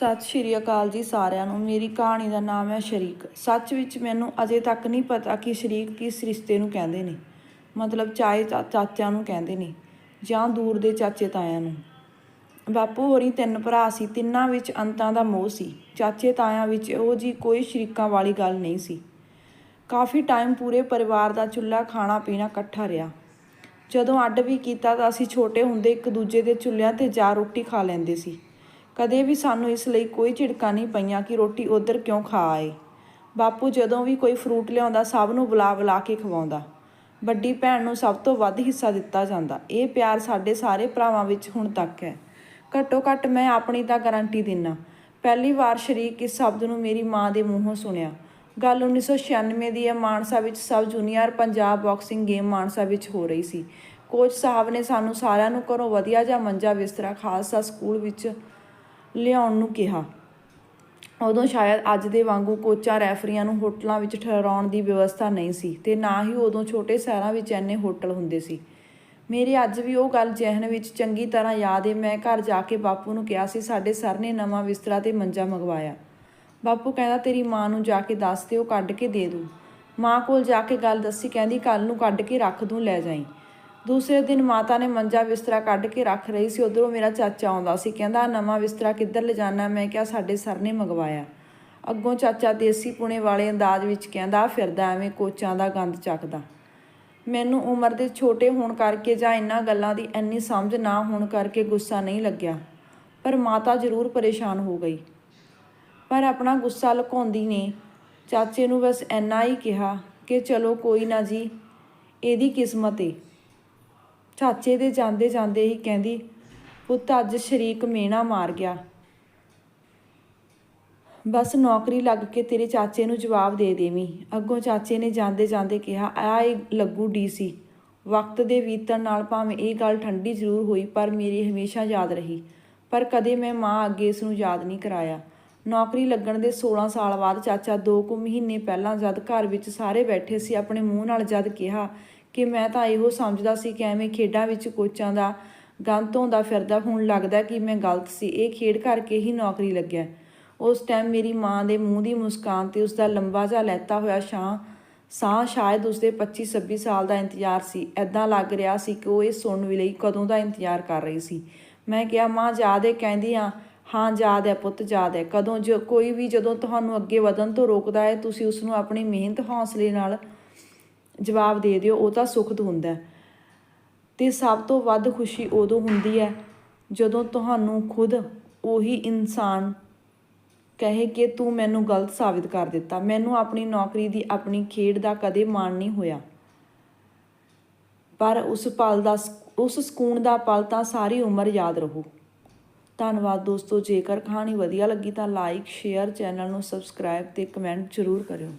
ਸਤਿ ਸ਼੍ਰੀ ਅਕਾਲ ਜੀ ਸਾਰਿਆਂ ਨੂੰ। ਮੇਰੀ ਕਹਾਣੀ ਦਾ ਨਾਮ ਹੈ ਸ਼ਰੀਕ। ਸੱਚ ਵਿੱਚ ਮੈਨੂੰ ਅਜੇ ਤੱਕ ਨਹੀਂ ਪਤਾ ਕਿ ਸ਼ਰੀਕ ਕਿਸ ਰਿਸ਼ਤੇ ਨੂੰ ਕਹਿੰਦੇ ਨੇ। ਮਤਲਬ ਚਾਏ ਚਾ- ਚਾਚਿਆਂ ਨੂੰ ਕਹਿੰਦੇ ਨੇ ਜਾਂ ਦੂਰ ਦੇ ਚਾਚੇ ਤਾਇਆਂ ਨੂੰ। ਬਾਪੂ ਹੋਰੀ ਤਿੰਨ ਭਰਾ ਸੀ, ਤਿੰਨਾਂ ਵਿੱਚ ਅੰਤਾਂ ਦਾ ਮੋਹ ਸੀ। ਚਾਚੇ ਤਾਇਆਂ ਵਿੱਚ ਉਹ ਜੀ ਕੋਈ ਸ਼ਰੀਕਾਂ ਵਾਲੀ ਗੱਲ ਨਹੀਂ ਸੀ। ਕਾਫੀ ਟਾਈਮ ਪੂਰੇ ਪਰਿਵਾਰ ਦਾ ਚੁੱਲ੍ਹਾ ਖਾਣਾ ਪੀਣਾ ਇਕੱਠਾ ਰਿਹਾ। ਜਦੋਂ ਅੱਡ ਵੀ ਕੀਤਾ ਤਾਂ ਅਸੀਂ ਛੋਟੇ ਹੁੰਦੇ ਇੱਕ ਦੂਜੇ ਦੇ ਚੁੱਲ੍ਹਿਆਂ ਤੇ ਜਾ ਰੋਟੀ ਖਾ ਲੈਂਦੇ ਸੀ। ਕਦੇ ਵੀ ਸਾਨੂੰ ਇਸ ਲਈ ਕੋਈ ਝਿੜਕਾਂ ਨਹੀਂ ਪਈਆਂ ਕਿ ਰੋਟੀ ਉਧਰ ਕਿਉਂ ਖਾ ਆਏ। ਬਾਪੂ ਜਦੋਂ ਵੀ ਕੋਈ ਫਰੂਟ ਲਿਆਉਂਦਾ, ਸਭ ਨੂੰ ਬੁਲਾ ਬੁਲਾ ਕੇ ਖਵਾਉਂਦਾ। ਵੱਡੀ ਭੈਣ ਨੂੰ ਸਭ ਤੋਂ ਵੱਧ ਹਿੱਸਾ ਦਿੱਤਾ ਜਾਂਦਾ। ਇਹ ਪਿਆਰ ਸਾਡੇ ਸਾਰੇ ਭਰਾਵਾਂ ਵਿੱਚ ਹੁਣ ਤੱਕ ਹੈ। ਘੱਟੋ ਘੱਟ ਮੈਂ ਆਪਣੀ ਤਾਂ ਗਾਰੰਟੀ ਦਿੰਨਾ। ਪਹਿਲੀ ਵਾਰ ਸ਼ਰੀਕ ਇਸ ਸ਼ਬਦ ਨੂੰ ਮੇਰੀ ਮਾਂ ਦੇ ਮੂੰਹੋਂ ਸੁਣਿਆ। ਗੱਲ 1996 ਦੀ ਹੈ, ਮਾਨਸਾ ਵਿੱਚ sub junior Punjab boxing game Mansa ਵਿੱਚ ਹੋ ਰਹੀ ਸੀ। ਕੋਚ ਸਾਹਿਬ ਨੇ ਸਾਨੂੰ ਸਾਰਿਆਂ ਨੂੰ ਘਰੋਂ ਵਧੀਆ ਜਿਹਾ ਮੰਜਾ ਬਿਸਤਰਾ, ਖਾਲਸਾ ਸਕੂਲ ਵਿੱਚ ਲਿਆਉਣ ਨੂੰ ਕਿਹਾ। ਉਦੋਂ ਸ਼ਾਇਦ ਅੱਜ ਦੇ ਵਾਂਗੂ ਕੋਚਾਂ ਰੈਫਰੀਆਂ ਨੂੰ ਹੋਟਲਾਂ ਵਿੱਚ ਠਹਿਰਾਉਣ ਦੀ ਵਿਵਸਥਾ ਨਹੀਂ ਸੀ ਤੇ ਨਾ ਹੀ ਉਦੋਂ ਛੋਟੇ ਸ਼ਹਿਰਾਂ ਵਿੱਚ ਐਨੇ ਹੋਟਲ ਹੁੰਦੇ ਸੀ। ਮੇਰੇ ਅੱਜ ਵੀ ਉਹ ਗੱਲ ਜ਼ਿਹਨ ਵਿੱਚ ਚੰਗੀ ਤਰ੍ਹਾਂ ਯਾਦ ਹੈ ਮੈਂ ਘਰ ਜਾ ਕੇ ਬਾਪੂ ਨੂੰ ਕਿਹਾ ਸੀ, ਸਾਡੇ ਸਰ ਨੇ ਨਵਾਂ ਬਿਸਤਰਾ ਤੇ ਮੰਜਾ ਮੰਗਵਾਇਆ। ਬਾਪੂ ਕਹਿੰਦਾ, ਤੇਰੀ ਮਾਂ ਨੂੰ ਜਾ ਕੇ ਦੱਸ ਤੇ ਉਹ ਕੱਢ ਕੇ ਦੇ ਦੂ। ਮਾਂ ਕੋਲ ਜਾ ਕੇ ਗੱਲ ਦੱਸੀ, ਕਹਿੰਦੀ ਕੱਲ ਨੂੰ ਕੱਢ ਕੇ ਰੱਖ ਦੂੰ, ਲੈ ਜਾਈ। ਦੂਸਰੇ ਦਿਨ ਮਾਤਾ ਨੇ ਮੰਜਾ ਬਿਸਤਰਾ ਕੱਢ ਕੇ ਰੱਖ ਰਹੀ ਸੀ। ਉਧਰੋਂ ਮੇਰਾ ਚਾਚਾ ਆਉਂਦਾ ਸੀ। ਕਹਿੰਦਾ, ਨਵਾਂ ਬਿਸਤਰਾ ਕਿੱਧਰ ਲਿਜਾਣਾ ਮੈਂ ਕਿਹਾ, ਸਾਡੇ ਸਰ ਨੇ ਮੰਗਵਾਇਆ। ਅੱਗੋਂ ਚਾਚਾ ਦੇਸੀ ਪੁਣੇ ਵਾਲੇ ਅੰਦਾਜ਼ ਵਿੱਚ ਕਹਿੰਦਾ, ਫਿਰਦਾ ਐਵੇਂ ਕੋਚਾਂ ਦਾ ਗੰਦ ਚੱਕਦਾ। ਮੈਨੂੰ ਉਮਰ ਦੇ ਛੋਟੇ ਹੋਣ ਕਰਕੇ ਜਾਂ ਇਹਨਾਂ ਗੱਲਾਂ ਦੀ ਇੰਨੀ ਸਮਝ ਨਾ ਹੋਣ ਕਰਕੇ ਗੁੱਸਾ ਨਹੀਂ ਲੱਗਿਆ। ਪਰ ਮਾਤਾ ਜ਼ਰੂਰ ਪਰੇਸ਼ਾਨ ਹੋ ਗਈ। ਪਰ ਆਪਣਾ ਗੁੱਸਾ ਲੁਕਾਉਂਦੀ ਨੇ। ਚਾਚੇ ਨੂੰ ਬਸ ਇੰਨਾ ਹੀ ਕਿਹਾ ਕਿ, ਚਲੋ, ਕੋਈ ਨਾ ਜੀ, ਇਹਦੀ ਕਿਸਮਤ ਏ। ਚਾਚੇ ਦੇ ਜਾਂਦੇ ਜਾਂਦੇ ਹੀ ਕਹਿੰਦੀ, ਪੁੱਤ, ਅੱਜ ਸ਼ਰੀਕ ਮੇਣਾ ਮਾਰ ਗਿਆ। ਬਸ ਨੌਕਰੀ ਲੱਗ ਕੇ ਤੇਰੇ ਚਾਚੇ ਨੂੰ ਜਵਾਬ ਦੇ ਦੇਵੀਂ। ਅੱਗੋਂ ਚਾਚੇ ਨੇ ਜਾਂਦੇ ਜਾਂਦੇ ਕਿਹਾ, ਆ ਇਹ ਲੱਗੂ ਡੀਸੀ। ਵਕਤ ਦੇ ਬੀਤਣ ਨਾਲ ਭਾਵੇਂ ਇਹ ਗੱਲ ਠੰਡੀ ਜ਼ਰੂਰ ਹੋਈ, ਪਰ ਮੇਰੀ ਹਮੇਸ਼ਾ ਯਾਦ ਰਹੀ। ਪਰ ਕਦੇ ਮੈਂ ਮਾਂ ਅੱਗੇ ਇਸ ਨੂੰ ਯਾਦ ਨਹੀਂ ਕਰਾਇਆ। ਨੌਕਰੀ ਲੱਗਣ ਦੇ 16 ਸਾਲ ਬਾਅਦ ਚਾਚਾ 2 ਕੁ ਮਹੀਨੇ ਪਹਿਲਾਂ ਜਦ ਘਰ ਵਿੱਚ ਸਾਰੇ ਬੈਠੇ ਸੀ, ਆਪਣੇ ਮੂੰਹ ਨਾਲ ਜਦ ਕਿਹਾ ਕਿ ਮੈਂ ਤਾਂ ਇਹੋ ਸਮਝਦਾ ਸੀ ਕਿ ਐਵੇਂ ਖੇਡਾਂ ਵਿੱਚ ਕੋਚਾਂ ਦਾ ਗੰਦ ਹੁੰਦਾ ਫਿਰਦਾ ਹੁਣ ਲੱਗਦਾ ਕਿ ਮੈਂ ਗਲਤ ਸੀ। ਇਹ ਖੇਡ ਕਰਕੇ ਹੀ ਨੌਕਰੀ ਲੱਗਿਆ। ਉਸ ਟਾਈਮ ਮੇਰੀ ਮਾਂ ਦੇ ਮੂੰਹ ਦੀ ਮੁਸਕਾਨ ਤੇ ਉਸ ਦਾ ਲੰਬਾ ਜਿਹਾ ਲੈਤਾ ਹੋਇਆ ਸ਼ਾਂ ਸਾਹ ਸ਼ਾਇਦ ਉਸਦੇ 25 26 ਸਾਲ ਦਾ ਇੰਤਜ਼ਾਰ ਸੀ। ਐਦਾਂ ਲੱਗ ਰਿਹਾ ਸੀ ਕਿ ਉਹ ਇਹ ਸੁਣਨ ਲਈ ਕਦੋਂ ਦਾ ਇੰਤਜ਼ਾਰ ਕਰ ਰਹੀ ਸੀ। ਮੈਂ ਕਿਹਾ, ਮਾਂ, ਯਾਦ ਹੈ? ਕਹਿੰਦੀ ਆ ਹਾਂ, ਯਾਦ ਹੈ ਪੁੱਤ, ਯਾਦ ਹੈ। ਕਦੋਂ ਜੋ ਕੋਈ ਵੀ ਜਦੋਂ ਤੁਹਾਨੂੰ ਅੱਗੇ ਵਧਣ ਤੋਂ ਰੋਕਦਾ ਹੈ, ਤੁਸੀਂ ਉਸ ਨੂੰ ਆਪਣੀ ਮਿਹਨਤ ਹੌਸਲੇ ਨਾਲ ਜਵਾਬ ਦੇ ਦਿਓ, ਉਹ ਤਾਂ ਸੁਖਦ ਹੁੰਦਾ ਹੈ। ਤੇ ਸਭ ਤੋਂ ਵੱਧ ਖੁਸ਼ੀ ਉਦੋਂ ਹੁੰਦੀ ਹੈ ਜਦੋਂ ਤੁਹਾਨੂੰ ਖੁਦ ਉਹੀ ਇਨਸਾਨ ਕਹੇ ਕਿ ਤੂੰ ਮੈਨੂੰ ਗਲਤ ਸਾਬਿਤ ਕਰ ਦਿੱਤਾ। ਮੈਨੂੰ ਆਪਣੀ ਨੌਕਰੀ ਦੀ ਆਪਣੀ ਖੇਡ ਦਾ ਕਦੇ ਮਾਣ ਨਹੀਂ ਹੋਇਆ। ਪਰ ਉਸ ਪਲ ਦਾ ਉਸ ਸਕੂਨ ਦਾ ਪਲ ਤਾਂ ਸਾਰੀ ਉਮਰ ਯਾਦ ਰਹੂ। ਧੰਨਵਾਦ ਦੋਸਤੋ, ਜੇਕਰ ਕਹਾਣੀ ਵਧੀਆ ਲੱਗੀ ਤਾਂ ਲਾਈਕ ਸ਼ੇਅਰ ਚੈਨਲ ਨੂੰ ਸਬਸਕ੍ਰਾਈਬ ਤੇ ਕਮੈਂਟ ਜ਼ਰੂਰ ਕਰਿਓ।